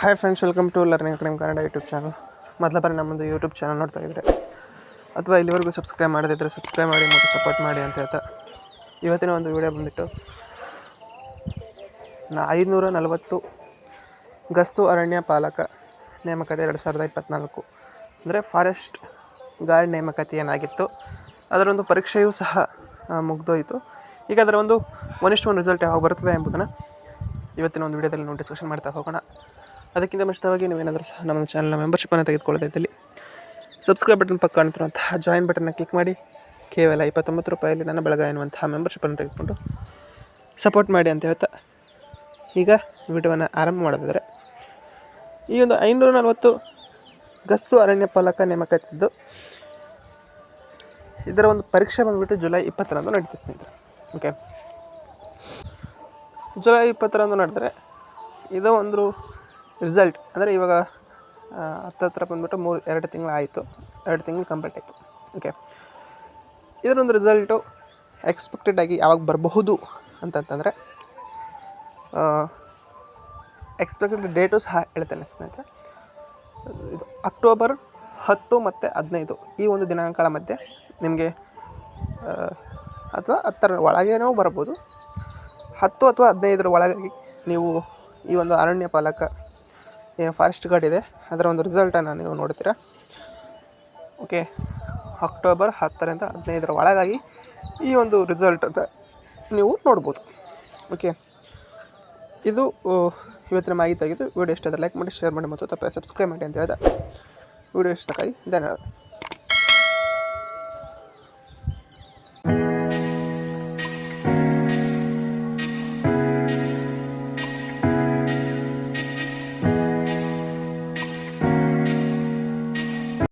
Hi friends welcome to learning academy Kannada YouTube channel ಮೊದಲ ಬಾರಿ ನಮ್ಮದು ಯೂಟ್ಯೂಬ್ ಚಾನಲ್ ನೋಡ್ತಾ ಇದ್ದರೆ ಅಥವಾ ಇಲ್ಲಿವರೆಗೂ ಸಬ್ಸ್ಕ್ರೈಬ್ ಮಾಡದಿದ್ದರೆ ಸಬ್ಸ್ಕ್ರೈಬ್ ಮಾಡಿ, ಮತ್ತು ಸಪೋರ್ಟ್ ಮಾಡಿ ಅಂತ ಹೇಳ್ತಾ ಇವತ್ತಿನ ಒಂದು ವಿಡಿಯೋ ಬಂದುಬಿಟ್ಟು ನಾ ಐದುನೂರ ನಲವತ್ತು ಗಸ್ತು ಅರಣ್ಯ ಪಾಲಕ ನೇಮಕಾತಿ ಎರಡು ಸಾವಿರದ ಇಪ್ಪತ್ತ್ನಾಲ್ಕು ಅಂದರೆ ಫಾರೆಸ್ಟ್ ಗಾರ್ಡ್ ನೇಮಕಾತಿ ಏನಾಗಿತ್ತು, ಅದರೊಂದು ಪರೀಕ್ಷೆಯೂ ಸಹ ಮುಗ್ದೋಯಿತು. ಈಗ ಅದರ ಒಂದು ಒನಿಷ್ಟು ಒಂದು ರಿಸಲ್ಟ್ ಯಾವಾಗ ಬರುತ್ತದೆ ಎಂಬುದನ್ನು ಇವತ್ತಿನ ಒಂದು ವಿಡಿಯೋದಲ್ಲಿ ನಾವು ಡಿಸ್ಕಷನ್ ಮಾಡ್ತಾ ಹೋಗೋಣ. ಅದಕ್ಕಿಂತ ಮುಂಚಿತವಾಗಿ ನೀವೇನಾದರೂ ಸಹ ನಮ್ಮ ಚಾನಲ್ನ ಮೆಂಬರ್ಶಿಪ್ಪನ್ನು ತೆಗೆದುಕೊಳ್ಳೋದೇ ಇದ್ದಲ್ಲಿ ಸಬ್ಸ್ಕ್ರೈಬ್ ಬಟನ್ ಪಕ್ಕ ಕಾಣ್ತಿರುವಂತಹ ಜಾಯಿನ್ ಬಟನ್ನ ಕ್ಲಿಕ್ ಮಾಡಿ. ಕೇವಲ ಇಪ್ಪತ್ತೊಂಬತ್ತು ರೂಪಾಯಲ್ಲಿ ನನ್ನ ಬೆಳಗ ಎನ್ನುವಂತಹ ಮೆಂಬರ್ಶಿಪ್ಪನ್ನು ತೆಗೆದುಕೊಂಡು ಸಪೋರ್ಟ್ ಮಾಡಿ ಅಂತ ಹೇಳ್ತಾ ಈಗ ವಿಡಿಯೋವನ್ನು ಆರಂಭ ಮಾಡೋದಾದರೆ ಈ ಒಂದು ಐನೂರ ನಲವತ್ತು ಗಸ್ತು ಅರಣ್ಯ ಪಾಲಕ ನೇಮಕಾತಿದ್ದು ಇದರ ಒಂದು ಪರೀಕ್ಷೆ ಬಂದುಬಿಟ್ಟು ಜುಲೈ ಇಪ್ಪತ್ತರಂದು ನಡೀತು ಸ್ನೇಹಿತರೆ. ಓಕೆ ಜುಲೈ ಇಪ್ಪತ್ತರಂದು ನಡೆದರೆ, ಇದು ಒಂದು ರಿಸಲ್ಟ್ ಅಂದರೆ ಇವಾಗ ಹತ್ತತ್ರ ಬಂದ್ಬಿಟ್ಟು ಮೂರು, ಎರಡು ತಿಂಗಳು ಆಯಿತು ಎರಡು ತಿಂಗಳು ಕಂಪ್ಲೀಟ್ ಆಯಿತು. ಓಕೆ ಇದರೊಂದು ರಿಸಲ್ಟು ಎಕ್ಸ್ಪೆಕ್ಟೆಡ್ ಆಗಿ ಯಾವಾಗ ಬರಬಹುದು ಅಂತಂತಂದರೆ ಎಕ್ಸ್ಪೆಕ್ಟೆಡ್ ಡೇಟು ಸಹ ಹೇಳ್ತೇನೆ ಸ್ನೇಹಿತರೆ. ಇದು ಅಕ್ಟೋಬರ್ ಹತ್ತು ಮತ್ತು ಹದಿನೈದು ಈ ಒಂದು ದಿನಾಂಕಗಳ ಮಧ್ಯೆ ನಿಮಗೆ ಅಥವಾ ಹತ್ತರ ಒಳಗೇನೋ ಬರ್ಬೋದು. ಹತ್ತು ಅಥವಾ ಹದಿನೈದರ ಒಳಗಾಗಿ ನೀವು ಈ ಒಂದು ಅರಣ್ಯ ಪಾಲಕ ಏನು ಫಾರೆಸ್ಟ್ ಗಾರ್ಡ್ ಇದೆ. ಅದರ ಒಂದು ರಿಸಲ್ಟನ್ನು ನೀವು ನೋಡ್ತೀರಾ. ಓಕೆ ಅಕ್ಟೋಬರ್ ಹತ್ತರಿಂದ ಹದಿನೈದರ ಒಳಗಾಗಿ ಈ ಒಂದು ರಿಸಲ್ಟನ್ನು ನೀವು ನೋಡ್ಬೋದು. ಓಕೆ ಇದು ಇವತ್ತಿನ ಮಾಹಿತಿ ಆಗಿದ್ದು ವೀಡಿಯೋ ಇಷ್ಟ ಲೈಕ್ ಮಾಡಿ ಶೇರ್ ಮಾಡಿ ಮತ್ತು ತಪ್ಪದೆ ಸಬ್ಸ್ಕ್ರೈಬ್ ಮಾಡಿ ಅಂತ ಹೇಳಿದೆ. ವಿಡಿಯೋ ಇಷ್ಟಕ್ಕಾಗಿ ಧನ್ಯವಾದ.